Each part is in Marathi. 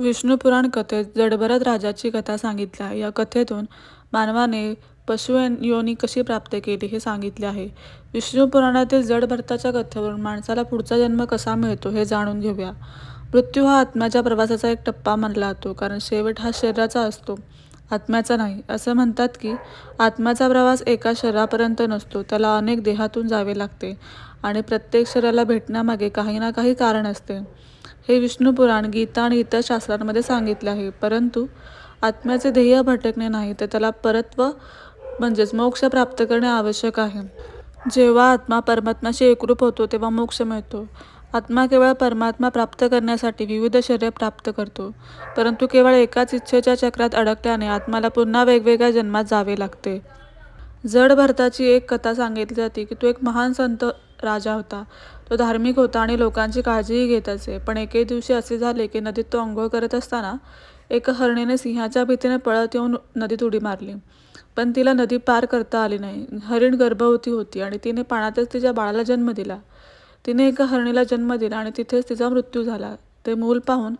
विष्णू पुराण कथेत जडभरत राजाची कथा सांगितली आहे. या कथेतून मानवाने पशु योनी कशी प्राप्त केली हे सांगितले आहे. विष्णू पुराणातील जडभरताच्या कथेवरून माणसाला पुढचा जन्म कसा मिळतो हे जाणून घेऊया. मृत्यू हा आत्म्याच्या प्रवासाचा एक टप्पा मानला जातो कारण शेवट हा शरीराचा असतो, आत्म्याचा नाही. असं म्हणतात की आत्म्याचा प्रवास एका शरीरापर्यंत नसतो, त्याला अनेक देहातून जावे लागते आणि प्रत्येक शरीराला भेटण्यामागे काही ना काही कारण असते. हे विष्णू पुराण, गीता आणि इतर शास्त्रांमध्ये सांगितले आहे. परंतु आत्म्याचे ध्येय भटकणे नाही तर त्याला परत्व म्हणजेच मोक्ष प्राप्त करणे आवश्यक आहे. जेव्हा आत्मा परमात्म्याशी एकरूप होतो तेव्हा मोक्ष मिळतो. आत्मा केवळ परमात्मा प्राप्त करण्यासाठी विविध शरीर प्राप्त करतो, परंतु केवळ एकाच इच्छेच्या चक्रात अडकल्याने आत्माला पुन्हा वेगवेगळ्या जन्मात जावे लागते. जड भारताची एक कथा सांगितली जाते की तो एक महान संत राजा होता. तो धार्मिक होता आणि लोकांची काळजीही घेत असे. पण एके दिवशी असे झाले की नदीत तो अंघोळ करत असताना एका हरणीने सिंहाच्या भीतीने पळत येऊन नदीत उडी मारली. पण तिला नदी पार करता आली नाही. हरिण गर्भवती होती आणि तिने पाण्यातच तिच्या बाळाला जन्म दिला. तिने एका हरणीला जन्म दिला आणि तिथेच तिचा मृत्यू झाला. ते मूल पाहून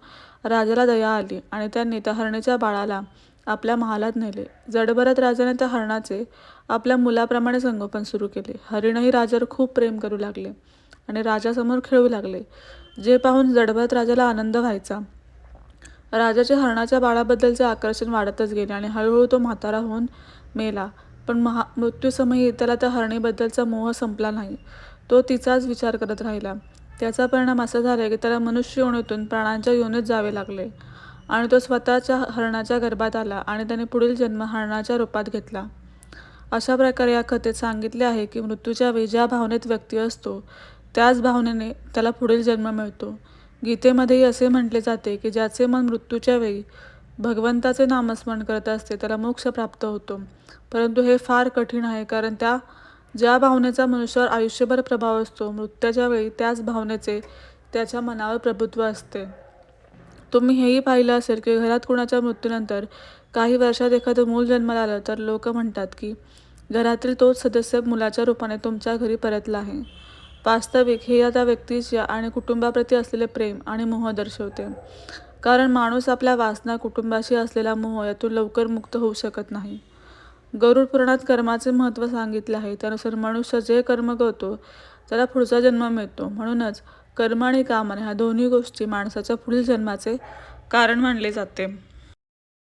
राजाला दया आली आणि त्यांनी त्या हरणीच्या बाळाला आपल्या महालात नेले. जडभरात राजाने त्या हरणाचे आपल्या मुलाप्रमाणे संगोपन सुरू केले. हरिणही राजावर खूप प्रेम करू लागले आणि राजासमोर खेळू लागले, जे पाहून जडभरत राजाला आनंद व्हायचा. राजाचे हरणाच्या बाळाबद्दलचे आकर्षण वाढतच गेले आणि हळूहळू तो म्हातारा होऊन मेला. पण महा मृत्यूसमयी त्याला त्या हरणीबद्दलचा मोह संपला नाही. तो तिचाच विचार करत राहिला. त्याचा परिणाम असा झाला की त्याला मनुष्य योनीतून प्राण्यांच्या योनीत जावे लागले आणि तो स्वतःच्या हरणाच्या गर्भात आला आणि त्याने पुढील जन्म हरणाच्या रूपात घेतला. अशा प्रकारे या कथेत सांगितले आहे की मृत्यूच्या वेळी ज्या भावनेत व्यक्ती असतो, त्याच भावनेने त्याला पुढील जन्म मिळतो. गीतेमध्येही असे म्हटले जाते की ज्याचे मन मृत्यूच्या वेळी भगवंताचे नामस्मरण करत असते त्याला मोक्ष प्राप्त होतो. परंतु हे फार कठीण आहे कारण त्या ज्या भावनेचा मनुष्यावर आयुष्यभर प्रभाव असतो, मृत्याच्या वेळी त्याच भावनेचे त्याच्या मनावर प्रभुत्व असते. तुम्ही हेही पाहिलं असेल की घरात कुणाच्या मृत्यूनंतर काही वर्षात एखादं मूल जन्माला आलं तर लोक म्हणतात की घरातील तोच सदस्य मुलाच्या रूपाने तुमच्या घरी परतला आहे. वास्तविक हे त्या व्यक्तीच्या आणि कुटुंबाप्रती असलेले प्रेम आणि मोह दर्शवते. कारण माणूस आपल्या वासना, कुटुंबाशी असलेला मोह यातून लवकर मुक्त होऊ शकत नाही. गरुड पुराणात कर्माचे महत्त्व सांगितले आहे. त्यानुसार मनुष्य जे कर्म करतो त्याला पुढचा जन्म मिळतो. म्हणूनच कर्म आणि कामना ह्या दोन्ही गोष्टी माणसाच्या पुढील जन्माचे कारण मानले जाते.